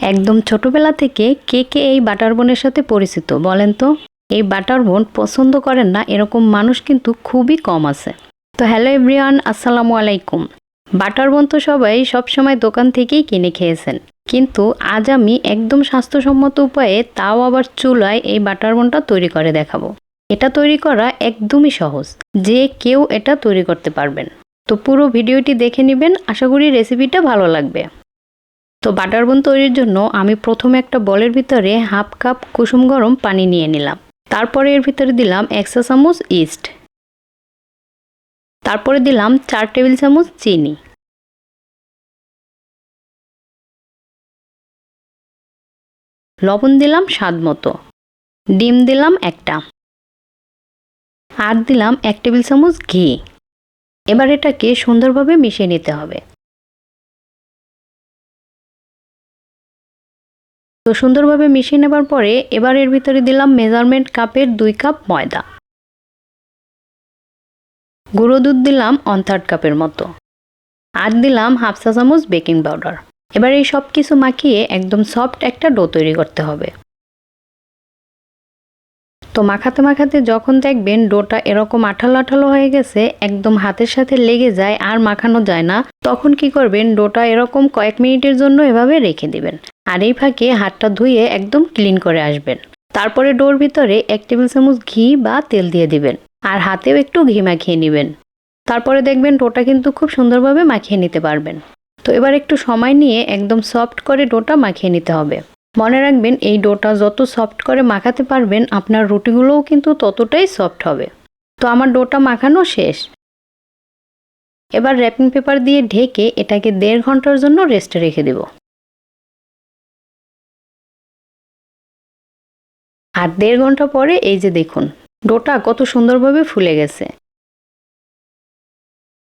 একদম ছোটবেলা থেকে কে কে এই বাটার বোনের সাথে পরিচিত বলেন তো? এই বাটার বোন পছন্দ করেন না, এরকম মানুষ কিন্তু খুবই কম আছে। তো হ্যালো এভরিওয়ান, আসসালামু আলাইকুম। বাটার বোন তো সবাই সবসময় দোকান থেকেই কিনে খেয়েছেন। কিন্তু আজ আমি একদম স্বাস্থ্যসম্মত উপায়ে তাও আবার চুলায় এই বাটার বোনটা তৈরি করে দেখাবো। এটা তৈরি করা একদমই সহজ, যে কেউ এটা তৈরি করতে পারবেন। তো পুরো ভিডিওটি দেখে নেবেন, আশা করি রেসিপিটা ভালো লাগবে। তো বাটার বোন তৈরির জন্য আমি প্রথমে একটা বলের ভিতরে হাফ কাপ কুসুম গরম পানি নিয়ে নিলাম। তারপরে এর ভিতরে দিলাম একশো চামচ ইস্ট। তারপরে দিলাম চার টেবিল চামচ চিনি। লবণ দিলাম স্বাদ মতো। ডিম দিলাম একটা। আর দিলাম এক টেবিল চামচ ঘি। এবার এটাকে সুন্দরভাবে মিশিয়ে নিতে হবে। তো সুন্দরভাবে মিশিয়ে নেবার পরে এবার এর ভিতরে দিলাম মেজারমেন্ট কাপের দুই কাপ ময়দা। গুঁড়ো দুধ দিলাম ওয়ান থার্ড কাপের মতো। আর দিলাম হাফ চা চামচ বেকিং পাউডার এবার এই সব কিছু মাখিয়ে একদম সফট একটা ডো তৈরি করতে হবে। তো মাখাতে মাখাতে যখন দেখবেন ডোটা এরকম আঠালো আঠালো হয়ে গেছে, একদম হাতের সাথে লেগে যায় আর মাখানো যায় না, তখন কি করবেন ডোটা এরকম কয়েক মিনিটের জন্য এভাবে রেখে দিবেন। আর এই ফাঁকে হাতটা ধুয়ে একদম ক্লিন করে আসবেন। তারপরে ডোর ভিতরে এক টেবিল চামচ ঘি বা তেল দিয়ে দিবেন আর হাতেও একটু ঘি মাখিয়ে নেবেন। তারপরে দেখবেন ডোটা কিন্তু খুব সুন্দরভাবে মাখিয়ে নিতে পারবেন। তো এবার একটু সময় নিয়ে একদম সফট করে ডোটা মাখিয়ে নিতে হবে। মনে রাখবেন এই ডোটা যত সফট করে মাখাতে পারবেন, আপনার রুটিগুলোও কিন্তু ততটাই সফট হবে। তো আমার ডোটা মাখানো শেষ। এবার র্যাপিং পেপার দিয়ে ঢেকে এটাকে দেড় ঘণ্টার জন্য রেস্টে রেখে দেব। আর দেড় ঘণ্টা পরে এই যে দেখুন, ডোটা কত সুন্দরভাবে ফুলে গেছে।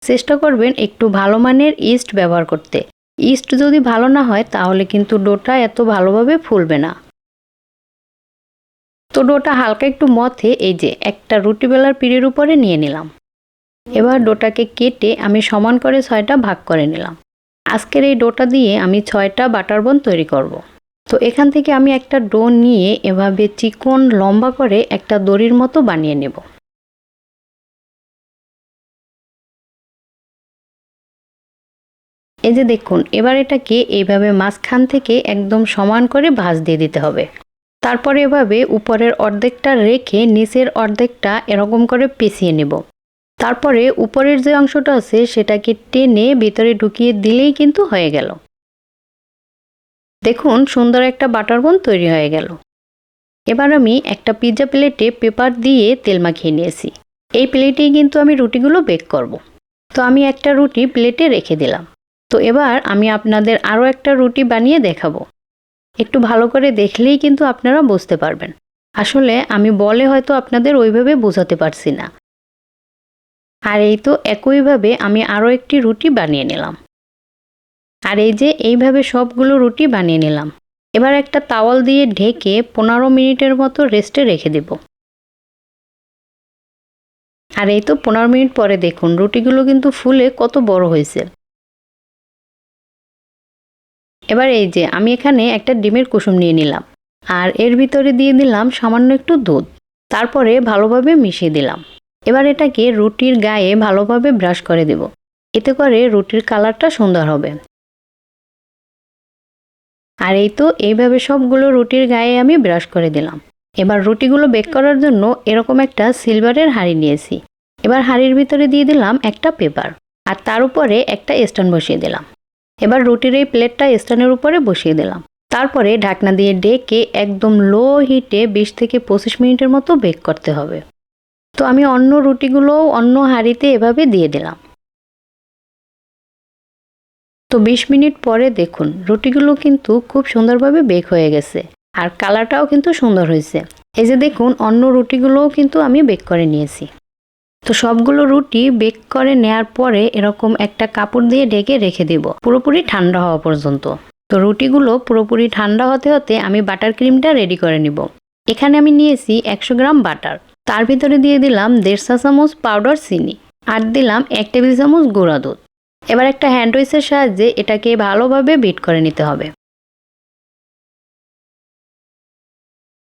চেষ্টা করবেন একটু ভালো মানের ইস্ট ব্যবহার করতে। ইস্ট যদি ভালো না হয়, তাহলে কিন্তু ডোটা এত ভালোভাবে ফুলবে না। তো ডোটা হালকা একটু মথে এই যে একটা রুটি বেলার পিড়ের উপরে নিয়ে নিলাম। এবার ডোটাকে কেটে আমি সমান করে ছয়টা ভাগ করে নিলাম। আজকের এই ডোটা দিয়ে আমি ছয়টা বাটার বন তৈরি করব। তো এখান থেকে আমি একটা ডো নিয়ে এভাবে চিকন লম্বা করে একটা দড়ির মতো বানিয়ে নেব। এই যে দেখুন, এবার এটাকে এইভাবে মাঝখান থেকে একদম সমান করে ভাঁজ দিয়ে দিতে হবে। তারপরে এভাবে উপরের অর্ধেকটা রেখে নিচের অর্ধেকটা এরকম করে পেঁচিয়ে নেব। তারপরে উপরের যে অংশটা আছে, সেটাকে টেনে ভিতরে ঢুকিয়ে দিলেই কিন্তু হয়ে গেল। দেখুন, সুন্দর একটা বাটার বোন তৈরি হয়ে গেল। এবার আমি একটা পিৎজা প্লেটে পেপার দিয়ে তেল মাখিয়ে নিয়েছি। এই প্লেটেই কিন্তু আমি রুটিগুলো বেক করব। তো আমি একটা রুটি প্লেটে রেখে দিলাম। তো এবার আমি আপনাদের আরও একটা রুটি বানিয়ে দেখাবো। একটু ভালো করে দেখলেই কিন্তু আপনারা বুঝতে পারবেন। আসলে আমি বলে হয়তো আপনাদের ওইভাবে বোঝাতে পারছি না। আর এই তো একইভাবে আমি আরও একটি রুটি বানিয়ে নিলাম। আর এই যে এইভাবে সবগুলো রুটি বানিয়ে নিলাম। এবার একটা তাওয়াল দিয়ে ঢেকে পনেরো মিনিটের মতো রেস্টে রেখে দেব। আর এই তো পনেরো মিনিট পরে দেখুন, রুটিগুলো কিন্তু ফুলে কত বড় হয়েছে। এবার এই যে আমি এখানে একটা ডিমের কুসুম নিয়ে নিলাম। আর এর ভিতরে দিয়ে দিলাম সামান্য একটু দুধ। তারপরে ভালোভাবে মিশিয়ে দিলাম। এবার এটাকে রুটির গায়ে ভালোভাবে ব্রাশ করে দেব। এতে করে রুটির কালারটা সুন্দর হবে। আর এই তো এইভাবে সবগুলো রুটির গায়ে আমি ব্রাশ করে দিলাম। এবার রুটিগুলো বেক করার জন্য এরকম একটা সিলভারের হাঁড়ি নিয়েছি। এবার হাঁড়ির ভিতরে দিয়ে দিলাম একটা পেপার আর তার উপরে একটা স্ট্যান্ড বসিয়ে দিলাম। এবার রুটির এই প্লেটটা স্ট্যান্ডের উপরে বসিয়ে দিলাম। তারপরে ঢাকনা দিয়ে ডেকে একদম লো হিটে বিশ থেকে পঁচিশ মিনিটের মতো বেক করতে হবে। তো আমি অন্য রুটিগুলোও অন্য হাঁড়িতে এভাবে দিয়ে দিলাম। তো বিশ মিনিট পরে দেখুন, রুটিগুলো কিন্তু খুব সুন্দরভাবে বেক হয়ে গেছে। আর কালারটাও কিন্তু সুন্দর হয়েছে। এই যে দেখুন, অন্য রুটিগুলোও কিন্তু আমি বেক করে নিয়েছি। তো সবগুলো রুটি বেক করে নেয়ার পরে এরকম একটা কাপড় দিয়ে ঢেকে রেখে দিব, পুরোপুরি ঠান্ডা হওয়া পর্যন্ত। তো রুটিগুলো পুরোপুরি ঠান্ডা হতে হতে আমি বাটার ক্রিমটা রেডি করে নিব। এখানে আমি নিয়েছি একশো গ্রাম বাটার তার ভিতরে দিয়ে দিলাম দেড় চা চামচ পাউডার চিনি। আর দিলাম এক টেবিল চামচ গুঁড়া দুধ। এবার একটা হ্যান্ড ওয়েসের সাহায্যে এটাকে ভালোভাবে বিট করে নিতে হবে।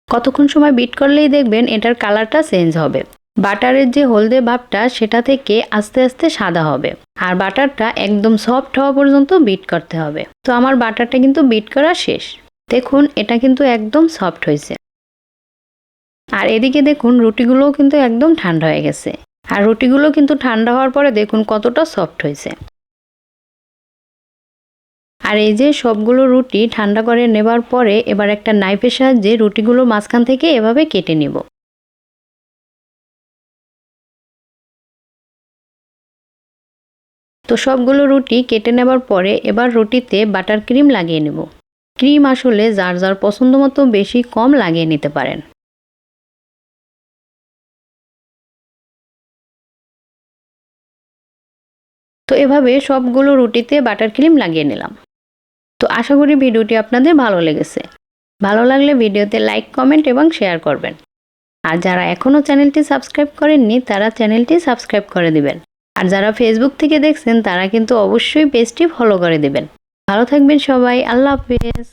কতক্ষণ সময় বিট করলেই দেখবেন এটার কালারটা চেঞ্জ হবে। বাটারের যে হলদে ভাবটা সেটা থেকে আস্তে আস্তে সাদা হবে। আর বাটারটা একদম সফট হওয়া পর্যন্ত বিট করতে হবে। তো আমার বাটারটা কিন্তু বিট করা শেষ। দেখুন, এটা কিন্তু একদম সফট হয়েছে। আর এদিকে দেখুন, রুটিগুলোও কিন্তু একদম ঠান্ডা হয়ে গেছে। আর রুটিগুলো কিন্তু ঠান্ডা হওয়ার পরে দেখুন কতটা সফট হয়েছে। আর এই যে সবগুলো রুটি ঠান্ডা করে নেবার পরে এবার একটা নাইফের সাহায্যে রুটিগুলো মাঝখান থেকে এভাবে কেটে নেব। তো সবগুলো রুটি কেটে নেবার পরে এবার রুটিতে বাটার ক্রিম লাগিয়ে নেব। ক্রিম আসলে যার যার পছন্দ মতো বেশি কম লাগিয়ে নিতে পারেন। তো এভাবে সবগুলো রুটিতে বাটার ক্রিম লাগিয়ে নিলাম। তো আশা করি ভিডিওটি আপনাদের ভালো লেগেছে। ভালো লাগলে ভিডিওতে লাইক, কমেন্ট এবং শেয়ার করবেন। আর যারা এখনও চ্যানেলটি সাবস্ক্রাইব করেননি, তারা চ্যানেলটি সাবস্ক্রাইব করে দিবেন। আর যারা ফেসবুক থেকে দেখছেন, তারা কিন্তু অবশ্যই পেজটি ফলো করে দিবেন। ভালো থাকবেন সবাই, আল্লাহ হাফেজ।